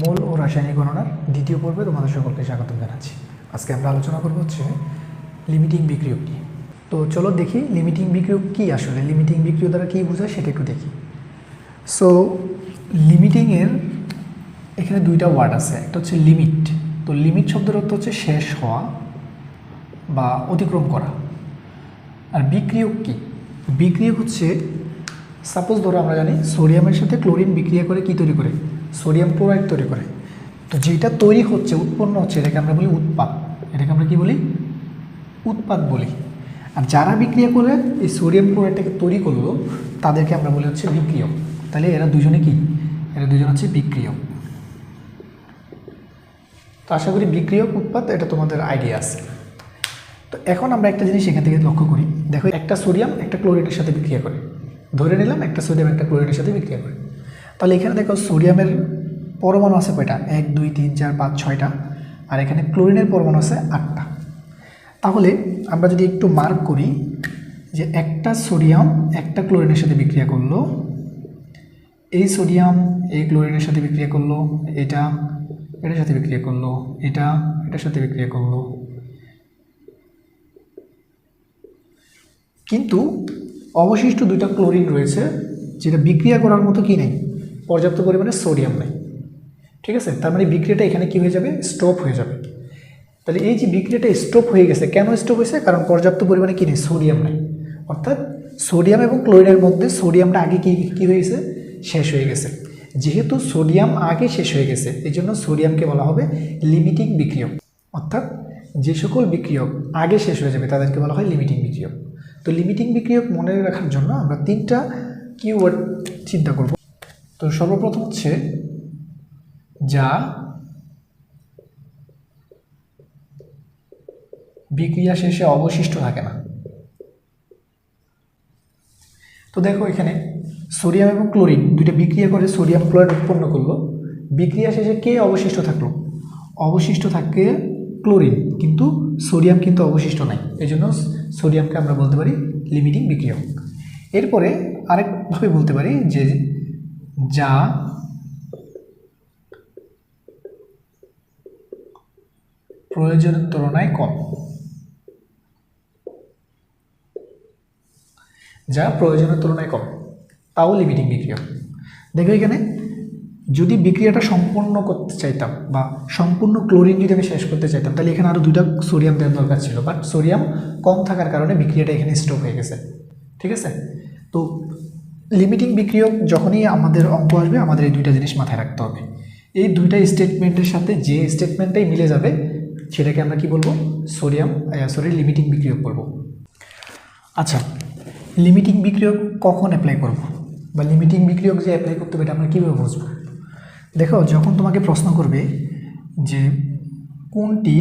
মূল ও রাসায়নিক গণনার দ্বিতীয় পর্বে তোমাদের সকলকে স্বাগত জানাচ্ছি। আজকে আমরা আলোচনা করব হচ্ছে লিমিটিং বিক্রিয়ক নিয়ে তো চলো দেখি লিমিটিং বিক্রিয়ক কী আসলে? লিমিটিং বিক্রিয় দ্বারা কী বোঝায় সেটা একটু দেখি। সো লিমিটিংয়ের এখানে দুইটা ওয়ার্ড আছে। একটা হচ্ছে লিমিট তো লিমিট শব্দের অর্থ হচ্ছে শেষ হওয়া বা অতিক্রম করা। আর বিক্রিয়ক কি? বিক্রিয়ক হচ্ছে সাপোজ ধরো আমরা জানি সোডিয়ামের সাথে ক্লোরিন বিক্রিয়া করে কি তৈরি করে? সোডিয়াম ক্লোরাইড তৈরি করে। তো যেটা তৈরি হচ্ছে, উৎপন্ন হচ্ছে, এটাকে আমরা বলি উৎপাদ এটাকে আমরা কি বলি? উৎপাদ বলি। আর যারা বিক্রিয়া করে এই সোডিয়াম ক্লোরাইডটাকে তৈরি করল, তাদেরকে আমরা বলি হচ্ছে বিক্রিয়ক তাহলে এরা দুজনে কি? এরা দুজন হচ্ছে বিক্রিয়ক তো আশা করি বিক্রিয়ক উৎপাদ এটা তোমাদের আইডিয়া আছে। তো এখন আমরা একটা জিনিস এখান থেকে লক্ষ্য করি। দেখো, একটা সোডিয়াম একটা ক্লোরিনের সাথে বিক্রিয়া করে। ধরে নিলাম, একটা সোডিয়াম একটা ক্লোরিনের সাথে বিক্রিয়া করে। তাহলে এখানে দেখো সোডিয়ামের পরমাণু আছে কয়টা? এক, দুই, তিন, চার, পাঁচ, ছয়টা। আর এখানে ক্লোরিনের পরমাণু আছে আটটা। তাহলে আমরা যদি একটু মার্ক করি যে একটা সোডিয়াম একটা ক্লোরিনের সাথে বিক্রিয়া করল। এই সোডিয়াম, এই ক্লোরিনের সাথে বিক্রিয়া করল। এটা এটার সাথে বিক্রিয়া করল। এটা এটার সাথে বিক্রিয়া করল। কিন্তু অবশিষ্ট দুইটা ক্লোরিন রয়েছে যেটা বিক্রিয়া করার মতো কি নেই? পর্যাপ্ত পরিমাণে সোডিয়াম নেই। ঠিক আছে? তার মানে বিক্রিয়াটা এখানে কি হয়ে যাবে? স্টপ হয়ে যাবে। তাহলে এই যে বিক্রিয়াটা স্টপ হয়ে গেছে, কেন স্টপ হয়েছে? কারণ পর্যাপ্ত পরিমাণে কি নেই? সোডিয়াম নেই। অর্থাৎ সোডিয়াম এবং ক্লোরিনের মধ্যে সোডিয়ামটা আগে কি, কী হয়ে গেছে শেষ হয়ে গেছে। যেহেতু সোডিয়াম আগে শেষ হয়ে গেছে, এই জন্য সোডিয়ামকে বলা হবে লিমিটিং বিক্রিয়ক। অর্থাৎ যে সকল বিক্রিয়ক আগে শেষ হয়ে যাবে, তাদেরকে বলা হয় লিমিটিং বিক্রিয়ক। তো লিমিটিং বিক্রিয়ক মনে রাখার জন্য আমরা তিনটা কিওয়ার্ড চিন্তা করব। তো সর্বপ্রথম হচ্ছে যা বিক্রিয়া শেষে অবশিষ্ট থাকে না। তো দেখো এখানে সোডিয়াম এবং ক্লোরিন দুইটা বিক্রিয়া করে সোডিয়াম ক্লোরাইড উৎপন্ন করল। বিক্রিয়া শেষে কে অবশিষ্ট থাকল? অবশিষ্ট থাকে ক্লোরিন, কিন্তু সোডিয়াম কিন্তু অবশিষ্ট নাই। এই জন্য সোডিয়ামকে আমরা বলতে পারি লিমিটিং বিক্রিয়ক এরপরে আরেকভাবে বলতে পারি যে যা প্রয়োজনের তুলনায় কম। যা প্রয়োজনের তুলনায় কম। তাও লিমিটিং বিক্রিয়া দেখো এখানে, যদি বিক্রিয়াটা সম্পূর্ণ করতে চাইতাম বা সম্পূর্ণ ক্লোরিন যদি আমি শেষ করতে চাইতাম, তাহলে এখানে আরও দুইটা সোডিয়াম দেওয়ার দরকার ছিল। বাট সোডিয়াম কম থাকার কারণে বিক্রিয়াটা এখানে স্টপ হয়ে গেছে। ঠিক আছে? তো লিমিটিং বিক্রিয়ক যখনই আমাদের অঙ্ক আসবে, আমাদের এই দুইটা জিনিস মাথায় রাখতে হবে। এই দুইটা স্টেটমেন্টের সাথে যে স্টেটমেন্টটাই মিলে যাবে, সেটাকে আমরা কি বলব? সোডিয়াম সরি লিমিটিং বিক্রিয়ক বলব। আচ্ছা লিমিটিং বিক্রিয়ক কখন অ্যাপ্লাই করব? বা লিমিটিং বিক্রিয়ক যে অ্যাপ্লাই করতে হবে, এটা আমরা কীভাবে বুঝব? দেখো, যখন তোমাকে প্রশ্ন করবে যে কোনটি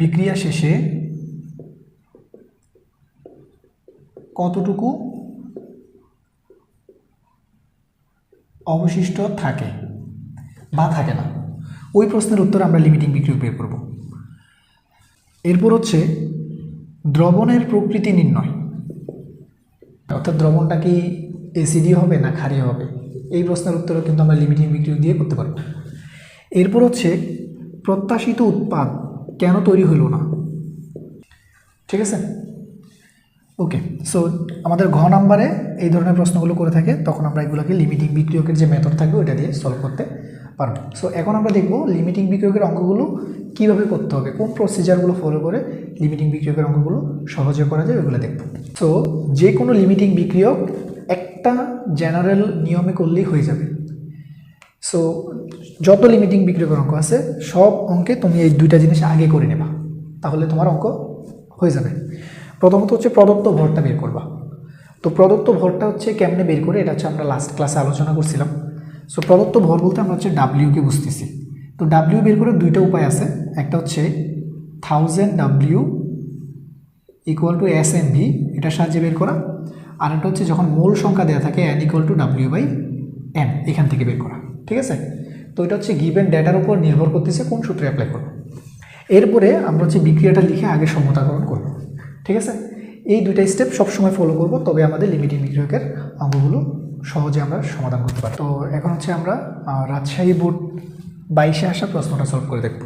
বিক্রিয়া শেষে কতটুকু অবশিষ্ট থাকে বা থাকে না? ওই প্রশ্নের উত্তর আমরা লিমিটিং বিক্রিয়ক বের করব। এরপর হচ্ছে, দ্রবণের প্রকৃতি নির্ণয়। অর্থাৎ দ্রবণটা কি এসিডি হবে না ক্ষারীয় হবে? এই প্রশ্নের উত্তরও কিন্তু আমরা লিমিটিং বিক্রিয়ক দিয়ে করতে পারব। এরপর হচ্ছে, প্রত্যাশিত উৎপাদ কেন তৈরি হলো না? ঠিক আছে? ওকে সো আমাদের ঘ নাম্বারে এই ধরনের প্রশ্নগুলো করে থাকে, তখন আমরা এগুলোকে লিমিটিং বিক্রিয়কের যে মেথড থাকবে ওটা দিয়ে সলভ করতে পারব। সো এখন আমরা দেখব লিমিটিং বিক্রিয়কের অঙ্কগুলো কীভাবে করতে হবে, কোন প্রসিজারগুলো ফলো করে লিমিটিং বিক্রিয়কের অঙ্কগুলো সহজে করা যায়, ওইগুলো দেখব। সো যে কোনো লিমিটিং বিক্রিয়ক একটা জেনারেল নিয়মে করলেই হয়ে যাবে। সো যত লিমিটিং বিক্রিয়কের অঙ্ক আছে, সব অঙ্কে তুমি এই দুইটা জিনিস আগে করে নেবা, তাহলে তোমার অঙ্ক হয়ে যাবে। প্রথমত হচ্ছে প্রদত্ত ভরটা বের করবা। তো প্রদত্ত ভরটা হচ্ছে কেমনে বের করে? এটা হচ্ছে আমরা লাস্ট ক্লাসে আলোচনা করছিলাম। সো প্রদত্ত ভর বলতে আমরা হচ্ছে ডাব্লিউকে বুঝতেছি। তো ডাব্লিউ বের করে দুইটা উপায় আছে। একটা হচ্ছে thousand W equal to S N V এটার সাহায্যে বের করা। আর একটা হচ্ছে যখন মূল সংখ্যা দেওয়া থাকে N equal to W by N এখান থেকে বের করা। ঠিক আছে? তো এটা হচ্ছে গিভেন ডেটার উপর নির্ভর করতেছে কোন সূত্রে অ্যাপ্লাই করব। এরপরে আমরা হচ্ছে বিক্রিয়াটা লিখে আগে সমতাকরণ করব। ঠিক আছে? এই দুইটা স্টেপ সবসময় ফলো করব, তবে আমাদের লিমিটিং বিক্রিয়কের অঙ্গগুলো সহজে আমরা সমাধান করতে পারি তো এখন হচ্ছে আমরা রাজশাহী বোর্ড বাইশে আসা প্রশ্নটা সলভ করে দেখব।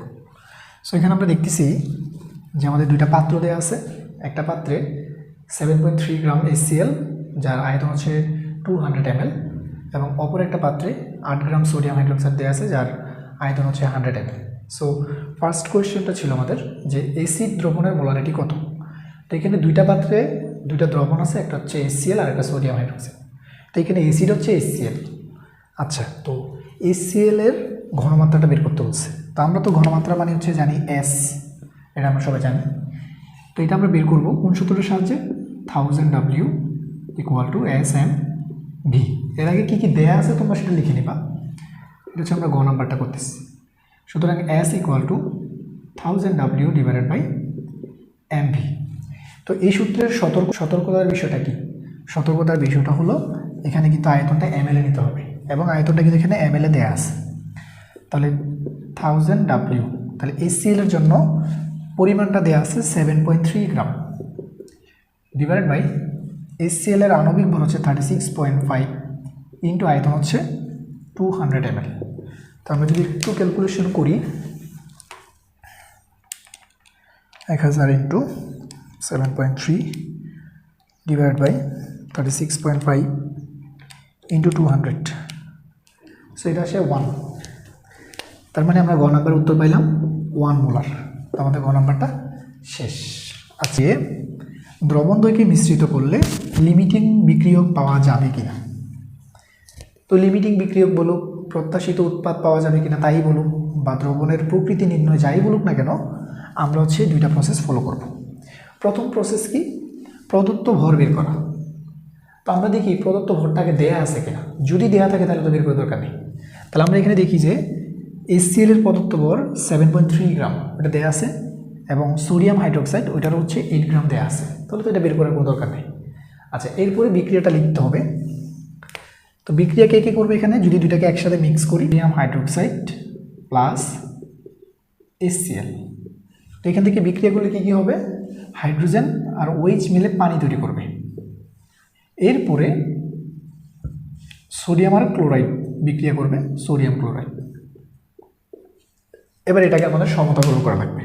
সো এখানে আমরা দেখতেছি যে আমাদের দুইটা পাত্র দেওয়া আছে। একটা পাত্রে seven point three gram ACL যার আয়তন হচ্ছে টু হান্ড্রেড এমএল এবং অপর একটা পাত্রে আট গ্রাম সোডিয়াম হাইড্রোক্সাইড দেওয়া আছে, যার আয়তন হচ্ছে হান্ড্রেড এমএল সো ফার্স্ট কোয়েশ্চেনটা ছিল আমাদের যে এসিড দ্রবণের মোলারিটি কত? তো এখানে দুইটা পাত্রে দুইটা দ্রবণ আছে, একটা হচ্ছে এসিএল আর একটা সোডিয়াম হাইড্রোক্সাইড তো এখানে এসিড হচ্ছে এসিএল আচ্ছা তো এসিএল এর ঘনমাত্রাটা বের করতে বলছে। তো আমরা তো ঘনমাত্রা মানে হচ্ছে জানি এস এটা আমরা সবাই জানি। তো এটা আমরা বের করব কোন সূত্রের সাহায্যে? Thousand W equal to S M V এর আগে কী কী দেয়া আছে তোমরা সেটা লিখে নিবা। এটা হচ্ছে আমরা গ নাম্বারটা করতেছি। সুতরাং S equal to thousand W divided by M V তো এই সূত্রের সতর্ক সতর্কতার বিষয়টা কি? সতর্কতার বিষয়টা হলো এখানে কিন্তু আয়তনটা এম এ নিতে হবে এবং আয়তনটা কিন্তু এখানে এম এল এ দেওয়া আছে। তাহলে থাউজেন্ড ডাব্লিউ তাহলে এসিএল এর জন্য পরিমাণটা দেওয়া আছে seven point three gram divided by ACL এর আণবিক ভর হচ্ছে thirty six point five into আয়তন হচ্ছে টু হান্ড্রেড এম তো আমরা যদি একটু ক্যালকুলেশন করি, এক হাজার into seven point three divide by thirty six point five into two hundred so এটা আসে ওয়ান তার মানে আমরা গ নাম্বার উত্তর পাইলাম ওয়ান মোলার আমাদের গ নাম্বারটা শেষ। আজকে দ্রবণ দইকে মিশ্রিত করলে লিমিটিং বিক্রিয়ক পাওয়া যাবে কিনা? তো লিমিটিং বিক্রিয়ক বলুক, প্রত্যাশিত উৎপাদ পাওয়া যাবে কিনা তাই বলুক, বা দ্রবণের প্রকৃতি নির্ণয় যাই বলুক না কেন, আমরা হচ্ছে দুইটা প্রসেস ফলো করব। প্রথম প্রসেস কি? প্রদত্ত ভর বের করা। তো আমরা দেখি প্রদত্ত ভরটাকে দেয়া আছে কিনা। যদি দেয়া থাকে তাহলে তো বের করার দরকার নেই। তাহলে আমরা এখানে দেখি যে এসসিএল এর প্রদত্ত ভর সেভেন পয়েন্ট থ্রি গ্রাম, ওটা দেয়া আছে, এবং সোডিয়াম হাইড্রোক্সাইড, ওইটার হচ্ছে এইট গ্রাম দেয়া আছে। তাহলে তো এটা বের করার কোনো দরকার নেই। আচ্ছা এরপরে বিক্রিয়াটা লিখতে হবে। তো বিক্রিয়া কে কে করবে এখানে? যদি দুইটাকে একসাথে মিক্স করি, সোডিয়াম হাইড্রোক্সাইড প্লাস এসসিএল তো এখান থেকে বিক্রিয়া করলে কী কী হবে? হাইড্রোজেন আর ওইচ মিলে পানি তৈরি করবে। এরপরে সোডিয়াম আর ক্লোরাইড বিক্রিয়া করবে, সোডিয়াম ক্লোরাইড। এবার এটাকে আমাদের সমতাকরণ করা লাগবে।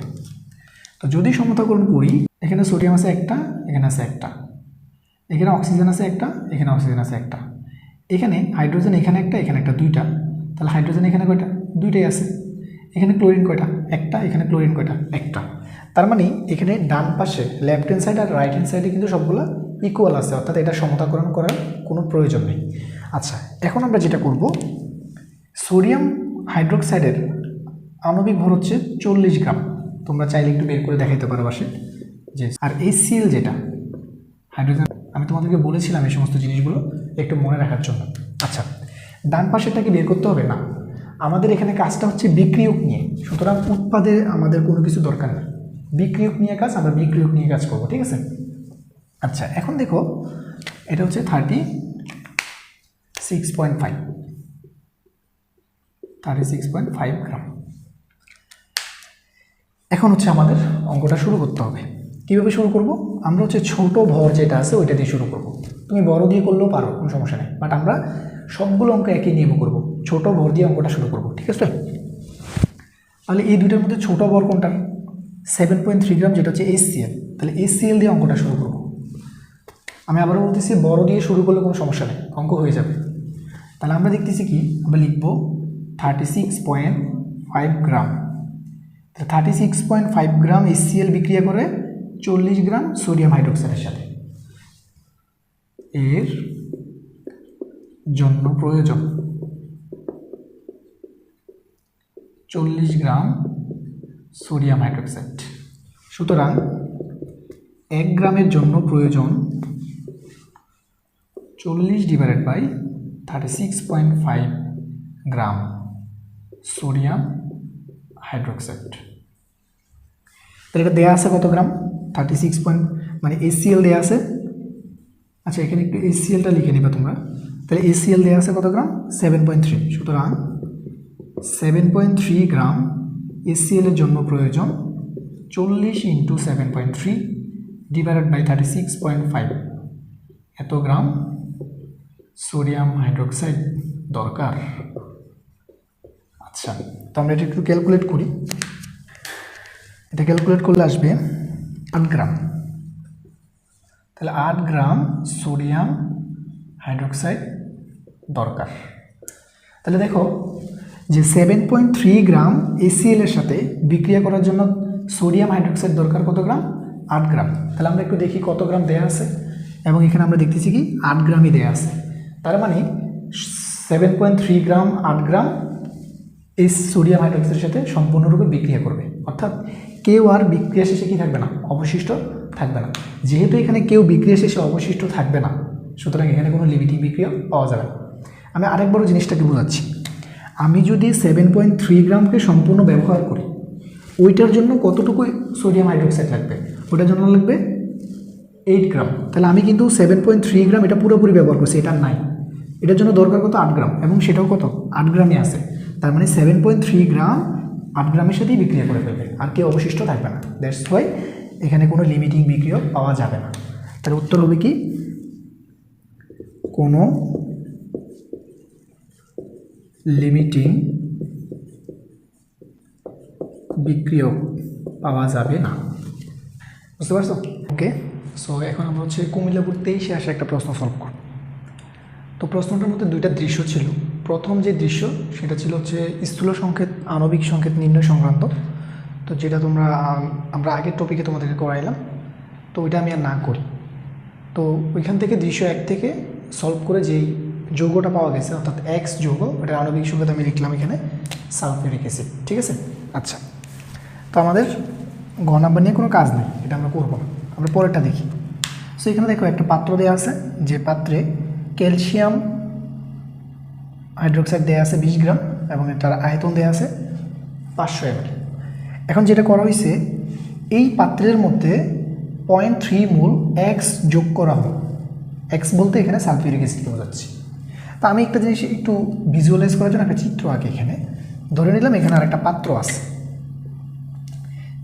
তো যদি সমতাকরণ করি, এখানে সোডিয়াম আছে একটা, এখানে আছে একটা। এখানে অক্সিজেন আছে একটা, এখানে অক্সিজেন আছে একটা। এখানে হাইড্রোজেন এখানে একটা এখানে একটা দুইটা। তাহলে হাইড্রোজেন এখানে কয়টা? দুইটাই আছে। এখানে ক্লোরিন কয়টা? একটা, এখানে ক্লোরিন কয়টা? একটা। তার মানে এখানে ডান পাশে লেফট হ্যান্ড সাইড আর রাইট হ্যান্ড সাইডে কিন্তু সবগুলো ইকুয়াল আছে, অর্থাৎ এটা সমতাকরণ করার কোনো প্রয়োজন নেই। আচ্ছা এখন আমরা যেটা করব সোডিয়াম হাইড্রোক্সাইডের আণবিক ভর হচ্ছে চল্লিশ গ্রাম। তোমরা চাইলে একটু বের করে দেখাইতে পারো বাসে যে, আর এই সিল যেটা হাইড্রোজেন আমি তোমাদেরকে বলেছিলাম এই সমস্ত জিনিসগুলো একটু মনে রাখার জন্য। আচ্ছা ডান পাশেরটা কি বের করতে হবে? না। আমাদের এখানে কাজটা হচ্ছে বিক্রিয়ক নিয়ে। সুতরাং উৎপাদে আমাদের কোনো কিছু দরকার নেই বিক্রিয়ক নিয়ে কাজ, আমরা বিক্রিয়ক নিয়ে কাজ করব, ঠিক আছে? আচ্ছা এখন দেখো, এটা হচ্ছে thirty six point five thirty six point five gram. এখন হচ্ছে আমাদের অঙ্কটা শুরু করতে হবে। কীভাবে শুরু করব? আমরা হচ্ছে ছোট ভর যেটা আছে, ওইটা দিয়ে শুরু করব। তুমি বড় দিয়ে করলেও পারো, কোনো সমস্যা নেই। বাট আমরা সবগুলো অঙ্ক একই নিয়মে করব। ছোট ভর দিয়ে অঙ্কটা শুরু করব, ঠিক আছে? তাহলে এই দুইটার মধ্যে ছোট ভর কোনটা? সেভেন পয়েন্ট থ্রি গ্রাম যেটা হচ্ছে এসসিএল তাহলে এসসিএল দিয়ে অঙ্কটা শুরু করব। আমি আবারও বলতেছি, বড় দিয়ে শুরু করলে কোনো সমস্যা নেই, অঙ্ক হয়ে যাবে। তাহলে আমরা দেখতেছি কি? আমরা লিখব thirty six point five gram তাহলে thirty six point five gram SCL বিক্রিয়া করে চল্লিশ গ্রাম সোডিয়াম হাইড্রোক্সাইডের সাথে। এর জন্য প্রয়োজন চল্লিশ গ্রাম সোডিয়াম হাইড্রোক্সাইড। সুতরাং এক গ্রামের জন্য প্রয়োজন চল্লিশ divided by thirty six point five gram sodium hydroxide. তাহলে এটা দেওয়া আছে কত গ্রাম? থার্টি সিক্স পয়েন্ট মানে এসিএল দেওয়া আছে। আচ্ছা এখানে একটু এসিএলটা লিখে নিবা তোমরা। তাহলে এসিএল দেওয়া আছে কত গ্রাম? সেভেন পয়েন্ট থ্রি সুতরাং seven point three gram ACL এর জন্য প্রয়োজন চল্লিশ into seven point three divided by thirty six point five এত গ্রাম সোডিয়াম হাইড্রোক্সাইড দরকার। আচ্ছা তো আমরা এটা একটু ক্যালকুলেট করি। এটা ক্যালকুলেট করলে আসবে আট গ্রাম। তাহলে আট গ্রাম সোডিয়াম হাইড্রোক্সাইড দরকার। তাহলে দেখো যে seven point three gram ACL এর সাথে বিক্রিয়া করার জন্য সোডিয়াম হাইড্রোক্সাইড দরকার কত গ্রাম? আট গ্রাম। তাহলে আমরা একটু দেখি কত গ্রাম দেয়া আছে। এবং এখানে আমরা দেখতেছি কি, আট গ্রামই দেয়া আছে। তার মানে সেভেন পয়েন্ট থ্রি গ্রাম, আট গ্রাম এই সোডিয়াম হাইড্রোক্সাইডের সাথে সম্পূর্ণরূপে বিক্রিয়া করবে। অর্থাৎ কেউ আর বিক্রিয়া শেষে কি থাকবে না? অবশিষ্ট থাকবে না। যেহেতু এখানে কেউ বিক্রিয়া শেষে অবশিষ্ট থাকবে না, সুতরাং এখানে কোনো লিমিটিং বিক্রিয়া পাওয়া যাবে না। আমি আরেকবারও জিনিসটাকে বোঝাচ্ছি। আমি যদি সেভেন পয়েন্ট থ্রি গ্রামকে সম্পূর্ণ ব্যবহার করি, ওইটার জন্য কতটুকু সোডিয়াম হাইড্রোক্সাইড লাগবে? ওটার জন্য লাগবে এইট গ্রাম। তাহলে আমি কিন্তু সেভেন পয়েন্ট থ্রি গ্রাম এটা পুরোপুরি ব্যবহার করছি, এটা নাই। এটার জন্য দরকার কত? আট গ্রাম। এবং সেটাও কত? আট গ্রামই আছে। তার মানে সেভেন পয়েন্ট থ্রি গ্রাম আট গ্রামের সাথেই বিক্রিয়া করে ফেলবে। আর কেউ অবশিষ্ট থাকবে না। দ্যাটস ওয়াই এখানে কোনো লিমিটিং বিক্রিয়া পাওয়া যাবে না। তাহলে উত্তর হবে কি? কোনো লিমিটিং বিক্রিয়ক পাওয়া যাবে না। বুঝতে পারছ? ওকে সো এখন আমরা হচ্ছে কুমিল্লাপুর তেইশে আসা একটা প্রশ্ন সলভ করব। তো প্রশ্নটার মধ্যে দুইটা দৃশ্য ছিল। প্রথম যে দৃশ্য সেটা ছিল হচ্ছে স্থূল সংকেত আণবিক সংকেত নির্ণয় সংক্রান্ত। তো যেটা তোমরা আম, আমরা আগের টপিকে তোমাদেরকে করাইলাম। তো ওইটা আমি আর না করি। তো ওইখান থেকে দৃশ্য এক থেকে সলভ করে যেই যৌগটা পাওয়া গেছে, অর্থাৎ এক্স যৌগ ওটা আণবিক সংকেত আমি লিখলাম এখানে, সালফিউরিক অ্যাসিড, ঠিক আছে? আচ্ছা তো আমাদের গ নাম্বার নিয়ে কোনো কাজ নেই, এটা আমরা করব না, আমরা পরেরটা দেখি। সো এখানে দেখো একটা পাত্র দেওয়া আছে, যে পাত্রে ক্যালসিয়াম হাইড্রোক্সাইড দেওয়া আছে বিশ গ্রাম এবং এটার আয়তন দেওয়া আছে পাঁচশো এম এখন যেটা করা হয়েছে এই পাত্রের মধ্যে পয়েন্ট থ্রি মূল এক্স যোগ করা হলো। এক্স বলতে এখানে সালফিউরিক অ্যাসিডকে বোঝাচ্ছি। তা আমি একটা জিনিস একটু ভিজুয়ালাইজ করার জন্য একটা চিত্র আঁকি এখানে। ধরে নিলাম এখানে আর একটা পাত্র আছে।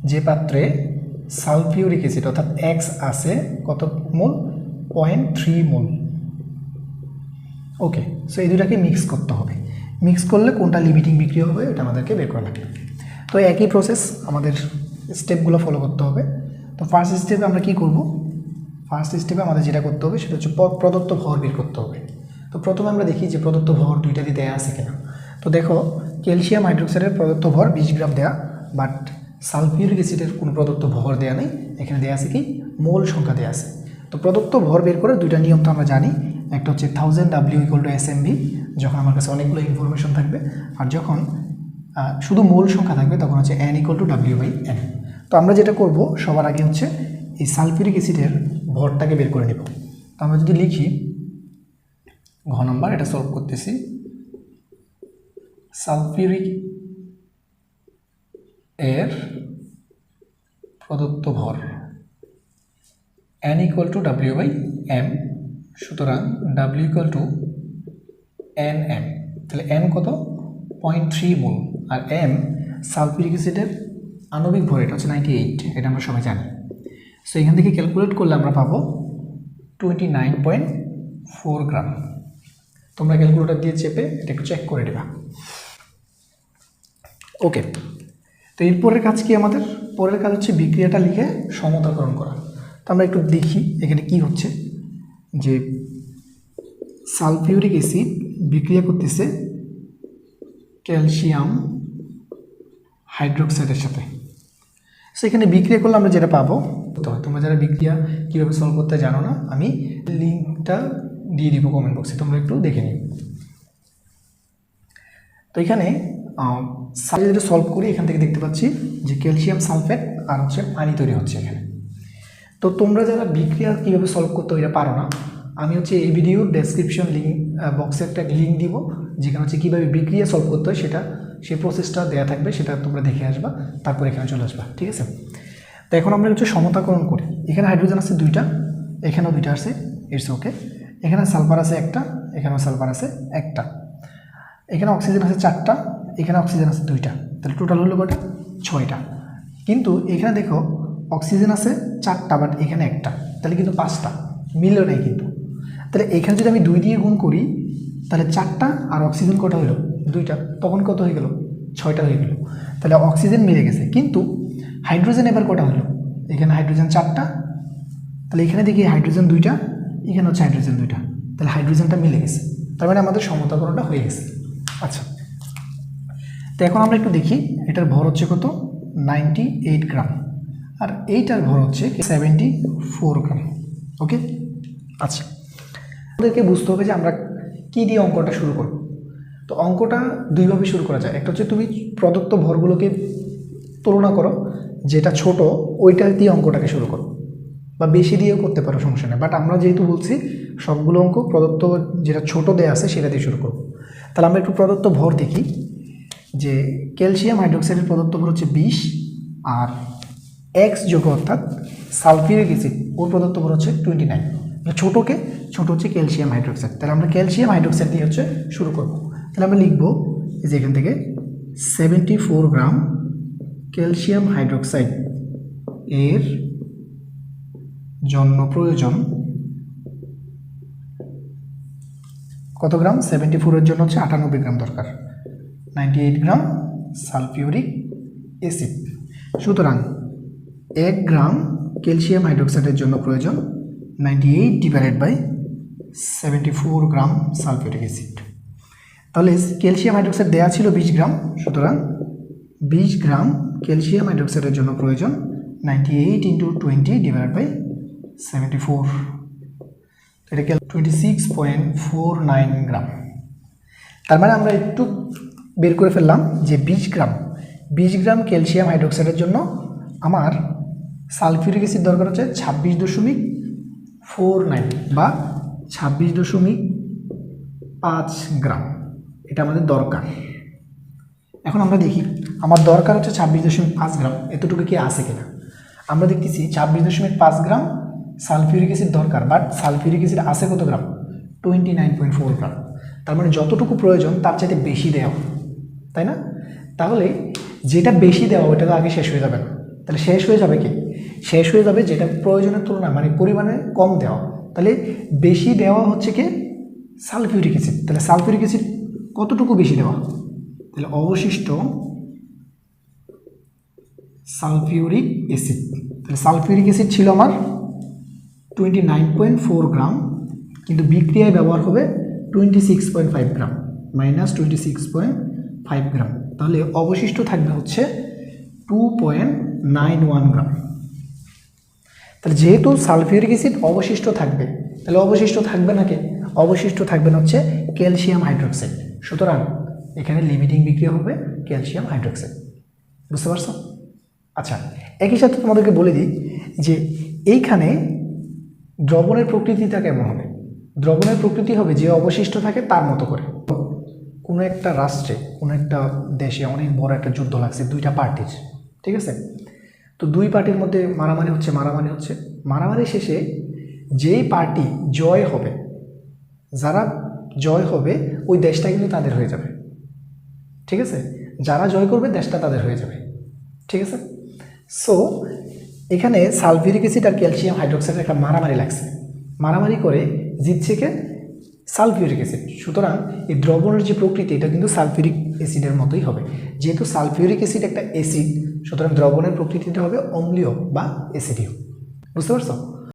যে পাত্রে সালফিউরিক অ্যাসিড অর্থাৎ এক্স আছে কত mole? Point three mole. Okay so এই দুটাকে মিক্স করতে হবে। মিক্স করলে কোনটা লিমিটিং বিক্রি হবে এটা আমাদেরকে বের করা লাগবে। তো একই প্রসেস আমাদের স্টেপগুলো ফলো করতে হবে। তো ফার্স্ট স্টেপে আমরা কি করব? ফার্স্ট স্টেপে আমাদের যেটা করতে হবে সেটা হচ্ছে প্রদত্ত ভর বের করতে হবে। তো প্রথমে আমরা দেখি যে প্রদত্ত ভর দুইটারই দেয়া আছে কিনা। তো দেখো, ক্যালসিয়াম হাইড্রোক্সাইডের প্রদত্ত ভর বিশ গ্রাম দেয়া, বাট সালফিউরিক অ্যাসিডের কোনো প্রদত্ত ভর দেয়া নেই। এখানে দেয়া আছে কি? মোল সংখ্যা দেয়া আছে। তো প্রদত্ত ভর বের করে দুইটা নিয়ম তো আমরা জানি। একটা হচ্ছে thousand W equal to S যখন আমার কাছে অনেকগুলো ইনফরমেশন থাকবে। আর যখন শুধু মূল সংখ্যা থাকবে, তখন হচ্ছে N equal to W by N তো আমরা যেটা করব, সবার আগে হচ্ছে এই সালফিউরিক অ্যাসিডের ভরটাকে বের করে নেব। তো আমরা যদি লিখি ঘ নম্বর, এটা সলভ করতেছি। সালফিউরিক এর প্রদত্ত ভর N equal to W by M সুতরাং W equal to N M তাহলে এন কত? Point three mole. আর এম সালফিউরিক অ্যাসিডের আণবিক ভর, এটা হচ্ছে নাইনটি এইট এটা আমরা সবাই জানি। সো এখান থেকে ক্যালকুলেট করলে আমরা পাবো twenty nine point four gram তোমরা ক্যালকুলেটর দিয়ে চেপে এটা একটু চেক করে দেবা ওকে তো এরপরের কাজ কি আমাদের? পরের কাজ হচ্ছে বিক্রিয়াটা লিখে সমতাকরণ করা। তো আমরা একটু দেখি এখানে কি হচ্ছে। যে সালফিউরিক অ্যাসিড বিক্রিয়া করতেছে ক্যালসিয়াম হাইড্রোক্সাইডের সাথে। সেখানে বিক্রিয়া করলে আমরা যেটা পাবো তোমরা যারা বিক্রিয়া কীভাবে সলভ করতে জানো না, আমি লিঙ্কটা দিয়ে দিব কমেন্ট বক্সে তোমরা একটু দেখে নিও। তো এখানে সাইজ যেটা সলভ করি, এখান থেকে দেখতে পাচ্ছি যে ক্যালসিয়াম সালফেট আর হচ্ছে পানি তৈরি হচ্ছে এখানে। তো তোমরা যারা বিক্রিয়া কীভাবে সলভ করতে ওইটা পারো না। আমি হচ্ছে এই ভিডিওর ডেসক্রিপশন লিঙ্ক বক্সে একটা লিঙ্ক দিব, যেখানে হচ্ছে কীভাবে বিক্রিয়া সলভ করতে হয় সেটা, সেই প্রসেসটা দেওয়া থাকবে, সেটা তোমরা দেখে আসবা, তারপর এখানে চলে আসবা, ঠিক আছে? তো এখন আমরা হচ্ছে সমতাকরণ করি। এখানে হাইড্রোজেন আছে দুইটা, এখানেও দুইটা আছে ইটস ওকে এখানে সালফার আছে একটা, এখানেও সালফার আছে একটা। এখানে অক্সিজেন আছে চারটা, এখানে অক্সিজেন আছে দুইটা। তাহলে টোটাল হলো কটা ছয়টা। কিন্তু এখানে দেখো, অক্সিজেন আছে চারটা বাট এখানে একটা। তাহলে কিন্তু পাঁচটা। মিলও নেই কিন্তু। তাহলে এখানে যদি আমি দুই দিয়ে গুণ করি, তাহলে চারটা আর অক্সিজেন কটা হলো? দুইটা। তখন কত হয়ে গেল? ছয়টা হয়ে গেল। তাহলে অক্সিজেন মিলে গেছে। কিন্তু হাইড্রোজেন এবার কটা হলো? এখানে হাইড্রোজেন চারটা। তাহলে এখানে দেখি হাইড্রোজেন দুইটা এখানে হচ্ছে হাইড্রোজেন দুইটা। তাহলে হাইড্রোজেনটা মিলে গেছে। তার মানে আমাদের সমতাকরণটা হয়ে গেছে। আচ্ছা। তো এখন আমরা একটু দেখি, এটার ভর হচ্ছে কত? নাইনটি এইট গ্রাম আর এইটার ভর হচ্ছে সেভেন্টি ফোর গ্রাম ওকে আচ্ছা। আমাদেরকে বুঝতে হবে যে আমরা কী দিয়ে অঙ্কটা শুরু করব। তো অঙ্কটা দুইভাবে শুরু করা যায়। একটা হচ্ছে তুমি প্রদত্ত ভরগুলোকে তুলনা করো, যেটা ছোট, ওইটা দিয়ে অঙ্কটাকে শুরু করো। বা বেশি দিয়েও করতে পারো, সমস্যা নেই। বাট আমরা যেহেতু বলছি, সবগুলো অঙ্ক প্রদত্ত যেটা ছোট দেয়া আছে সেটা দিয়ে শুরু করব। তাহলে আমরা একটু প্রদত্ত ভর দেখি, যে ক্যালসিয়াম হাইড্রোক্সাইডের প্রদত্ত ভর হচ্ছে বিশ, আর এক্স যোগ অর্থাৎ সালফিউরিক অ্যাসিড, ওর প্রদত্ত ভর হচ্ছে টোয়েন্টি নাইন ছোটোকে, ছোটো হচ্ছে ক্যালসিয়াম হাইড্রোক্সাইড। তাহলে আমরা ক্যালসিয়াম হাইড্রোক্সাইড দিয়ে হচ্ছে শুরু করব। তাহলে আমরা লিখব যে এখান থেকে seventy four gram calcium hydroxide এর জন্য প্রয়োজন। কত গ্রাম? সেভেন্টি ফোরের জন্য হচ্ছে আটানব্বই গ্রাম দরকার। Ninety eight gram sulphuric acid সুতরাং এক গ্রাম ক্যালসিয়াম হাইড্রোক্সাইডের জন্য প্রয়োজন ninety eight divided by seventy four gram sulphuric acid তাহলে ক্যালসিয়াম হাইড্রোক্সাইড দেওয়া ছিল বিশ গ্রাম, সুতরাং বিশ গ্রাম ক্যালসিয়াম হাইড্রোক্সাইডের জন্য প্রয়োজন ninety eight into twenty divide by seventy four এটাকে twenty six point four nine gram তার মানে আমরা একটু বের করে ফেললাম যে বিশ গ্রাম বিশ গ্রাম ক্যালসিয়াম হাইড্রোক্সাইডের জন্য আমার সালফিউরিক অ্যাসিড দরকার হচ্ছে ছাব্বিশ দশমিক ফোর নাইন বা ছাব্বিশ দশমিক পাঁচ গ্রাম। এটা আমাদের দরকার। এখন আমরা দেখি, আমার দরকার হচ্ছে ছাব্বিশ দশমিক পাঁচ গ্রাম, এতটুকু কি আছে কিনা? আমরা দেখতেছি ছাব্বিশ দশমিক পাঁচ গ্রাম সালফিউরিক অ্যাসিড দরকার বাট সালফিউরিক অ্যাসিড আছে কত gram? Twenty nine point four gram. তার মানে যতটুকু প্রয়োজন, তার চাইতে বেশি দেওয়া তাই না? তাহলে যেটা বেশি দেওয়া ওটা তো আগে শেষ হয়ে যাবে না। তাহলে শেষ হয়ে যাবে কি? শেষ হয়ে যাবে যেটা প্রয়োজনের তুলনায় মানে পরিমাণে কম দেওয়া। তাহলে বেশি দেওয়া হচ্ছে কি? সালফিউরিক অ্যাসিড তাহলে সালফিউরিক অ্যাসিড কতটুকু বেশি দেওয়া? তাহলে অবশিষ্ট সালফিউরিক অ্যাসিড। তাহলে সালফিউরিক অ্যাসিড ছিল আমার twenty nine point four gram কিন্তু বিক্রিয়ায় ব্যবহার হবে twenty six point five gram minus twenty six point five gram তাহলে অবশিষ্ট থাকবে হচ্ছে two point nine one gram তাহলে যেহেতু সালফিউরিক অ্যাসিড অবশিষ্ট থাকবে, তাহলে অবশিষ্ট থাকবে নাকি অবশিষ্ট থাকবে না হচ্ছে ক্যালসিয়াম হাইড্রোক্সাইড। সুতরাং এখানে লিমিটিং বিক্রিয়া হবে ক্যালসিয়াম হাইড্রোক্সাইড। বুঝতে পারছ? আচ্ছা একই সাথে তোমাদেরকে বলে দিই যে এইখানে দ্রবণের প্রকৃতিটা কেমন হবে? দ্রবণের প্রকৃতি হবে যে অবশিষ্ট থাকে তার মতো করে। কোনো একটা রাষ্ট্রে, কোনো একটা দেশে অনেক বড় একটা যুদ্ধ লাগছে, দুইটা পার্টির, ঠিক আছে? তো দুই পার্টির মধ্যে মারামারি হচ্ছে মারামারি হচ্ছে। মারামারি শেষে যেই পার্টি জয় হবে, যারা জয় হবে, ওই দেশটা কিন্তু তাদের হয়ে যাবে। ঠিক আছে? যারা জয় করবে, দেশটা তাদের হয়ে যাবে। ঠিক আছে? সো এখানে সালফিউরিক অ্যাসিড আর ক্যালসিয়াম হাইড্রোক্সাইড একটা মারামারি লাগছে। মারামারি করে জিতছে কে? Sulphuric acid. সুতরাং এই দ্রবণের যে প্রকৃতি, এটা কিন্তু সালফিউরিক অ্যাসিডের মতোই হবে। যেহেতু সালফিউরিক অ্যাসিড একটা অ্যাসিড, সুতরাং দ্রবণের প্রকৃতিটা হবে অম্লীয় বা অ্যাসিডীয়। বুঝতে পারছ?